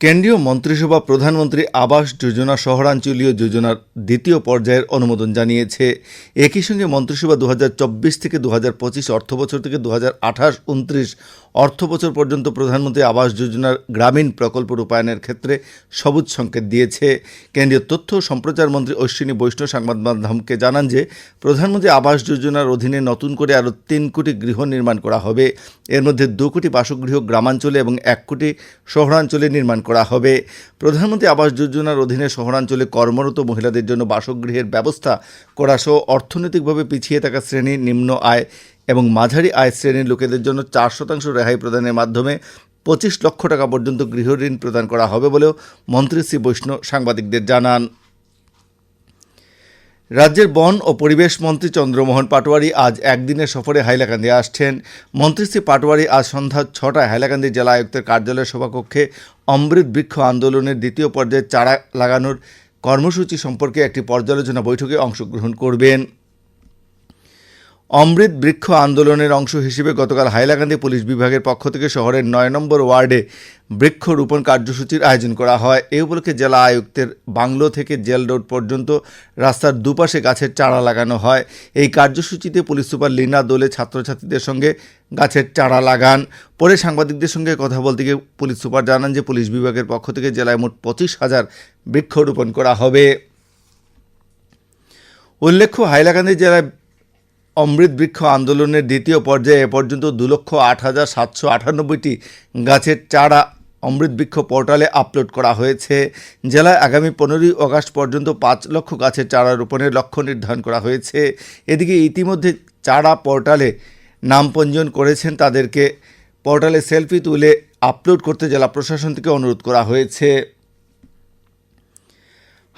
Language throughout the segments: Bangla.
কেন্দ্রীয় মন্ত্রিসভা প্রধানমন্ত্রী আবাস যোজনা, শহরাঞ্চলীয় যোজনার দ্বিতীয় পর্যায়ের অনুমোদন জানিয়েছে। একই সঙ্গে মন্ত্রিসভা দু হাজার চব্বিশ থেকে দু অর্থ বছর থেকে দু হাজার অর্থ বছর পর্যন্ত প্রধানমন্ত্রী আবাস যোজনার গ্রামীণ প্রকল্প রূপায়ণের ক্ষেত্রে সবুজ সংকেত দিয়েছে। কেন্দ্রীয় তথ্য ও সম্প্রচার মন্ত্রী অশ্বিনী বৈষ্ণব সংবাদ মাধ্যমকে জানান যে, প্রধানমন্ত্রী আবাস যোজনার অধীনে নতুন করে আরও তিন কোটি গৃহ নির্মাণ করা হবে। এর মধ্যে দু কোটি বাসগৃহ, গ্রামাঞ্চলে এবং এক কোটি শহরাঞ্চলে নির্মাণ করা হবে। প্রধানমন্ত্রী আবাস যোজনার অধীনে শহরাঞ্চলে কর্মরত মহিলাদের জন্য বাসগৃহের ব্যবস্থা করা সহ অর্থনৈতিকভাবে পিছিয়ে থাকা শ্রেণি, নিম্ন আয় এবং মাঝারি আয় শ্রেণির লোকেদের জন্য চার শতাংশ রেহাই প্রদানের মাধ্যমে পঁচিশ লক্ষ টাকা পর্যন্ত গৃহঋণ প্রদান করা হবে বলেও মন্ত্রী শ্রী বৈষ্ণব সাংবাদিকদের জানান। রাজ্যের বন ও পরিবেশ মন্ত্রী চন্দ্রমোহন পাটোয়ারি আজ একদিনের সফরে হাইলাকান্দি আসছেন। মন্ত্রী শ্রী পাটোয়ারি আজ সন্ধ্যা ছটায় হাইলাকান্দি জেলা আয়ুক্তের কার্যালয়ের সভাকক্ষে অমৃত বৃক্ষ আন্দোলনের দ্বিতীয় পর্যায়ে চারা লাগানোর কর্মসূচি সম্পর্কে একটি পর্যালোচনা বৈঠকে অংশগ্রহণ করবেন। অমৃত বৃক্ষ আন্দোলনের অংশ হিসেবে গতকাল হাইলাকান্দি পুলিশ বিভাগের পক্ষ থেকে শহরের নয় নম্বর ওয়ার্ডে বৃক্ষরোপণ কার্যসূচির আয়োজন করা হয়। এই উপলক্ষে জেলা আয়ুক্তের বাংলো থেকে জেল রোড পর্যন্ত রাস্তার দুপাশে গাছের চারা লাগানো হয়। এই কার্যসূচিতে পুলিশ সুপার লীনা দোলে ছাত্রছাত্রীদের সঙ্গে গাছের চারা লাগান। পরে সাংবাদিকদের সঙ্গে কথা বলতে গিয়ে পুলিশ সুপার জানান যে পুলিশ বিভাগের পক্ষ থেকে জেলায় মোট পঁচিশ হাজার বৃক্ষরোপণ করা হবে। উল্লেখ্য, হাইলাকান্দি জেলায় অমৃত বৃক্ষ আন্দোলনের দ্বিতীয় পর্যায়ে এ পর্যন্ত দু লক্ষ আট হাজার সাতশো আটানব্বইটি গাছের চারা অমৃত বৃক্ষ পোর্টালে আপলোড করা হয়েছে। জেলায় আগামী পনেরোই আগস্ট পর্যন্ত পাঁচ লক্ষ গাছের চারা রোপণের লক্ষ্য নির্ধারণ করা হয়েছে। এদিকে ইতিমধ্যে চারা পোর্টালে নাম পঞ্জীয়ন করেছেন তাদেরকে। পোর্টালে সেলফি তুলে আপলোড করতে জেলা প্রশাসন থেকে অনুরোধ করা হয়েছে।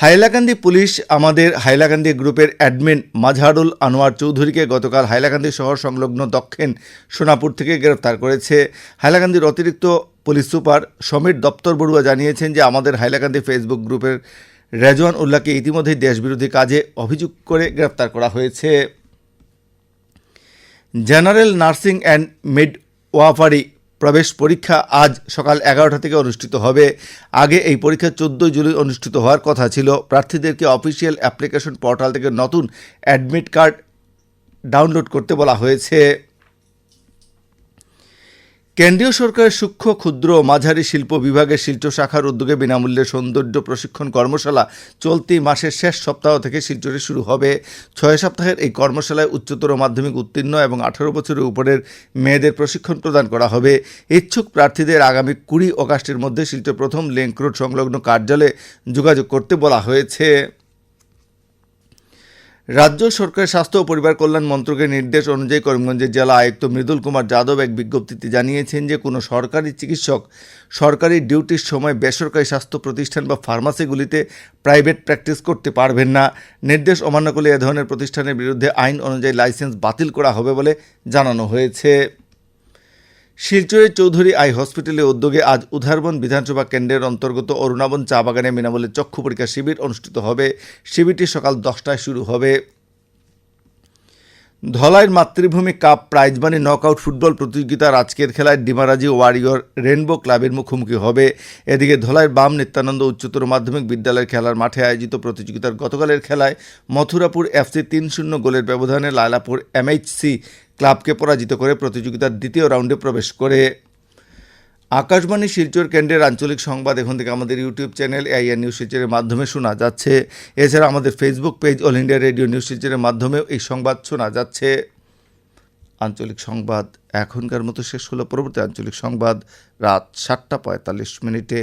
হাইলাকান্দি পুলিশ আমাদের হাইলাকান্দি গ্রুপের অ্যাডমিন মাজহারুল আনোয়ার চৌধুরীকে গতকাল হাইলাকান্দি শহর সংলগ্ন দক্ষিণ সোনাপুর থেকে গ্রেফতার করেছে। হাইলাকান্দির অতিরিক্ত পুলিশ সুপার সমীর দপ্তর বড়ুয়া জানিয়েছেন যে আমাদের হাইলাকান্দি ফেসবুক গ্রুপের রেজওয়ান উল্লাহকে ইতিমধ্যেই দেশবিরোধী কাজে অভিযোগ করে গ্রেফতার করা হয়েছে। General nursing and midwifery প্রবেশ পরীক্ষা আজ সকাল এগারোটা থেকে অনুষ্ঠিত হবে। আগে এই পরীক্ষা চোদ্দোই জুলাই অনুষ্ঠিত হওয়ার কথা ছিল। প্রার্থীদেরকে অফিসিয়াল অ্যাপ্লিকেশন পোর্টাল থেকে নতুন অ্যাডমিট কার্ড ডাউনলোড করতে বলা হয়েছে। কেন্দ্রীয় সরকারের সূক্ষ্ম, ক্ষুদ্র ও মাঝারি শিল্প বিভাগের শিলচর শাখার উদ্যোগে বিনামূল্যে সৌন্দর্য প্রশিক্ষণ কর্মশালা চলতি মাসের শেষ সপ্তাহ থেকে শিলচরে শুরু হবে। ছয় সপ্তাহের এই কর্মশালায় উচ্চতর মাধ্যমিক উত্তীর্ণ এবং আঠারো বছরের উপরের মেয়েদের প্রশিক্ষণ প্রদান করা হবে। ইচ্ছুক প্রার্থীদের আগামী কুড়ি অগাস্টের মধ্যে শিলচর প্রথম লিঙ্ক রোড সংলগ্ন কার্যালয়ে যোগাযোগ করতে বলা হয়েছে। রাজ্য সরকারের স্বাস্থ্য ও পরিবার কল্যাণ মন্ত্রকের নির্দেশ অনুযায়ী করিমগঞ্জের জেলা আয়ুক্ত মৃদুল কুমার যাদব এক বিজ্ঞপ্তিতে জানিয়েছেন যে কোনো সরকারি চিকিৎসক সরকারি ডিউটির সময় বেসরকারি স্বাস্থ্য প্রতিষ্ঠান বা ফার্মাসিগুলিতে প্রাইভেট প্র্যাকটিস করতে পারবেন না। নির্দেশ অমান্য করলে এ ধরনের প্রতিষ্ঠানের বিরুদ্ধে আইন অনুযায়ী লাইসেন্স বাতিল করা হবে বলে জানানো হয়েছে। শিলচরের চৌধুরী আই হসপিটালে উদ্যোগে আজ উধারবন বিধানসভা কেন্দ্রের অন্তর্গত অরুণাবন চা বাগানে বিনামূল্যে চক্ষু পরীক্ষা শিবির অনুষ্ঠিত হবে। শিবিরটি সকাল দশটায় শুরু হবে। ধলাইয়ের মাতৃভূমি কাপ প্রাইজমানি নকআউট ফুটবল প্রতিযোগিতার আজকের খেলায় ডিমারাজি ওয়ারিয়র রেনবো ক্লাবের মুখোমুখি হবে। এদিকে ধলাইয়ের বাম নিত্যানন্দ উচ্চতর মাধ্যমিক বিদ্যালয়ের খেলার মাঠে আয়োজিত প্রতিযোগিতার গতকালের খেলায় মথুরাপুর এফসি তিন শূন্য গোলের ব্যবধানে লায়লাপুর এমএইচসি ক্লাবকে পরাজিত করে প্রতিযোগিতার দ্বিতীয় রাউন্ডে প্রবেশ করে আকাশবাণী শিলচর কেন্দ্রের আঞ্চলিক সংবাদ এখন থেকে আমাদের ইউটিউব চ্যানেল এআইআর নিউজ শিলচরের মাধ্যমে শোনা যাচ্ছে। এছাড়া আমাদের Facebook page All India Radio News শিলচরের মাধ্যমেও এই সংবাদ শোনা যাচ্ছে। আঞ্চলিক সংবাদ এখনকার মতো শেষ হলো। পরবর্তী আঞ্চলিক সংবাদ রাত সাতটা পঁয়তাল্লিশ মিনিটে।